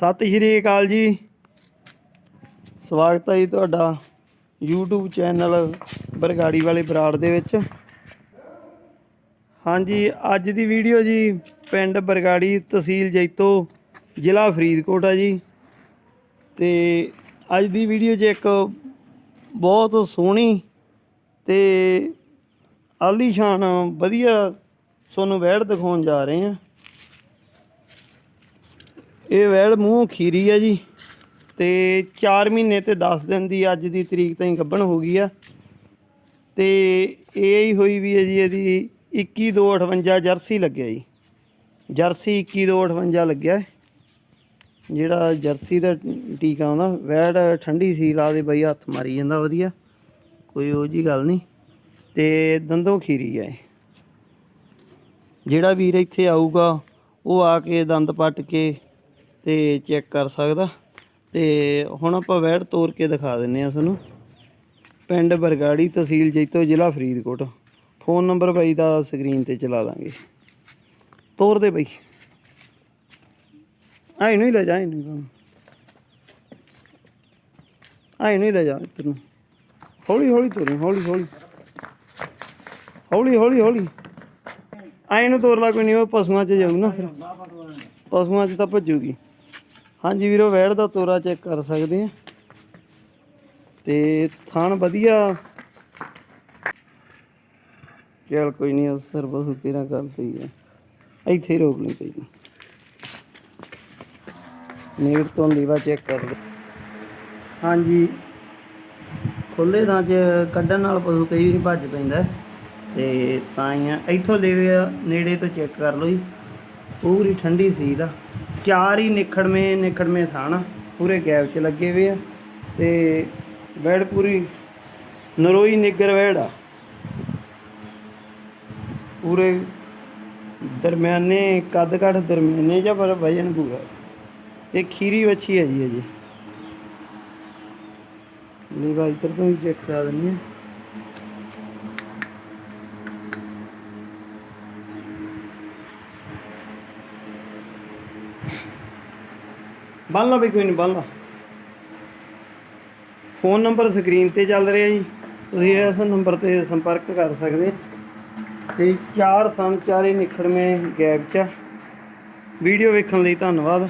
ਸਤਿ ਸ਼੍ਰੀ ਅਕਾਲ ਜੀ। ਸਵਾਗਤ ਹੈ ਜੀ ਤੁਹਾਡਾ YouTube ਚੈਨਲ ਬਰਗਾੜੀ ਵਾਲੇ ਬਰਾੜ ਦੇ ਵਿੱਚ। ਹਾਂਜੀ, ਅੱਜ ਦੀ ਵੀਡੀਓ ਜੀ ਪਿੰਡ ਬਰਗਾੜੀ ਤਹਿਸੀਲ ਜੈਤੋ, ਜ਼ਿਲ੍ਹਾ ਫਰੀਦਕੋਟ ਆ ਜੀ। ਤੇ ਅੱਜ ਦੀ ਵੀਡੀਓ 'ਚ ਇੱਕ ਬਹੁਤ ਸੋਹਣੀ ਤੇ ਆਲੀਸ਼ਾਨ ਵਧੀਆ ਤੁਹਾਨੂੰ ਵਹਿੜ ਦਿਖਾਉਣ ਜਾ ਰਹੇ ਹਾਂ। ਇਹ ਵੈੜ ਮੂੰਹ ਖੀਰੀ ਆ ਜੀ। ਤੇ 4 ਮਹੀਨੇ ਤੇ 10 ਦਿਨ ਦੀ ਅੱਜ ਦੀ ਤਰੀਕ ਤਾਈਂ ਗੱਭਣ ਹੋ ਗਈ ਆ। ਤੇ ਇਹ ਹੀ ਹੋਈ ਵੀ ਹੈ ਜੀ ਇਹਦੀ 21258 ਜਰਸੀ ਲੱਗਿਆ ਜੀ। ਜਰਸੀ 21258 ਲੱਗਿਆ। ਹੈ। ਜਿਹੜਾ ਜਰਸੀ ਦਾ ਟੀਕਾ ਆਉਂਦਾ ਵੈੜ ਠੰਡੀ ਸੀ, ਲਾ ਦੇ ਬਈ, ਹੱਥ ਮਾਰੀ ਜਾਂਦਾ ਵਧੀਆ। ਕੋਈ ਉਹ ਜੀ ਗੱਲ ਨਹੀਂ। ਤੇ ਦੰਦੋਂ ਖੀਰੀ ਹੈ ਇਹ। ਜਿਹੜਾ ਵੀਰ ਇੱਥੇ ਆਊਗਾ, ਉਹ ਆ ਕੇ ਦੰਦ ਪੱਟ ਕੇ ਤੇ ਚੈੱਕ ਕਰ ਸਕਦਾ। ਤੇ ਹੁਣ ਆਪਾਂ ਵੈੜ ਤੋੜ ਕੇ ਦਿਖਾ ਦਿੰਨੇ ਆ ਤੁਹਾਨੂੰ। ਪਿੰਡ ਬਰਗਾੜੀ ਤਹਿਸੀਲ ਜੈਤੋ, ਜ਼ਿਲ੍ਹਾ ਫਰੀਦਕੋਟ। ਫੋਨ ਨੰਬਰ ਬਾਈ ਦਾ ਸਕਰੀਨ ਤੇ ਚਲਾ ਦਾਂਗੇ। ਤੋਰ ਦੇ ਬਾਈ। ਆਈ ਨਹੀਂ ਲੈ ਜਾ ਆਈ ਨਹੀਂ ਆਈ ਨਹੀਂ ਲੈ ਜਾ ਤੈਨੂੰ ਹੌਲੀ ਹੌਲੀ ਤੋਰੀ, ਹੌਲੀ ਹੌਲੀ। ਹੌਲੀ ਹੌਲੀ ਹੌਲੀ। ਆਈ ਨੂੰ ਤੋਰ ਲਾ ਕੋਈ ਨਹੀਂ ਉਹ ਪਸ਼ੂਆਂ 'ਚ ਜਾਊ ਨਾ ਫਿਰ। ਪਸ਼ੂਆਂ 'ਚ ਤਾਂ ਭੱਜੂਗੀ। ਹਾਂਜੀ ਵੀਰੋ, ਵੈੜ ਦਾ ਤੋਰਾ ਚੈੱਕ ਕਰ ਸਕਦੇ ਆ। ਤੇ ਥਣ ਵਧੀਆ। ਚੱਲ ਕੋਈ ਨਹੀਂ ਅਸਰ ਬਸੂ ਤੇਰਾ ਗੱਲ ਪਈ ਹੈ ਇੱਥੇ ਹੀ ਰੋਕ ਲਈ ਪਈ ਨੇੜ ਤੋਂ ਲੀਵਾ ਚੈੱਕ ਕਰ ਲਓ ਹਾਂਜੀ। ਖੁੱਲੇ ਥਾਂ 'ਚ ਕੱਢਣ ਨਾਲ ਪਸ਼ੂ ਕਈ ਵਾਰੀ ਭੱਜ ਪੈਂਦਾ ਹੈ। ਤੇ ਤਾਂ ਹੀ ਆ, ਇੱਥੋਂ ਲੈ ਨੇੜੇ ਤੋਂ ਚੈੱਕ ਕਰ ਲਓ ਜੀ। ਪੂਰੀ ਠੰਡੀ ਸੀ ਦਾ ਚਾਰ ਹੀ ਨਿਖੜਵੇਂ ਨਿਖੜਵੇਂ ਥਾਣਾ ਪੂਰੇ ਗੈਪ 'ਚ ਲੱਗੇ ਹੋਏ ਆ। ਤੇ ਬੈੜ ਪੂਰੀ ਨਰੋਈ ਨਿੱਗਰ ਵੈੜ ਆ। ਪੂਰੇ ਦਰਮਿਆਨੇ ਕੱਦ ਕੱਦ ਦਰਮਿਆਨੇ ਜਾਂ ਪਰ ਵਜਨ ਪੂਰਾ। ਇਹ ਖੀਰੀ ਵੱਛੀ ਹੈ ਜੀ ਅਜੇ ਲੀਵਾ ਇੱਧਰ ਤੋਂ ਵੀ ਚੈੱਕ ਕਰਾ ਦਿੰਦੇ ਆ ਬੰਨ ਲਾ ਵੀ ਕੋਈ ਨਹੀਂ, ਬੰਨ ਲਾ ਫੋਨ ਨੰਬਰ ਸਕਰੀਨ ਤੇ ਚੱਲ ਰਿਹਾ ਜੀ। ਤੁਸੀਂ ਇਸ ਨੰਬਰ ਤੇ ਸੰਪਰਕ ਕਰ ਸਕਦੇ ਤੇ ਚਾਰ ਸਮ ਚਾਰੇ ਨਿਖੜਵੇਂ ਗੈਪ ਚ ਵੀਡੀਓ ਵੇਖਣ ਲਈ ਧੰਨਵਾਦ।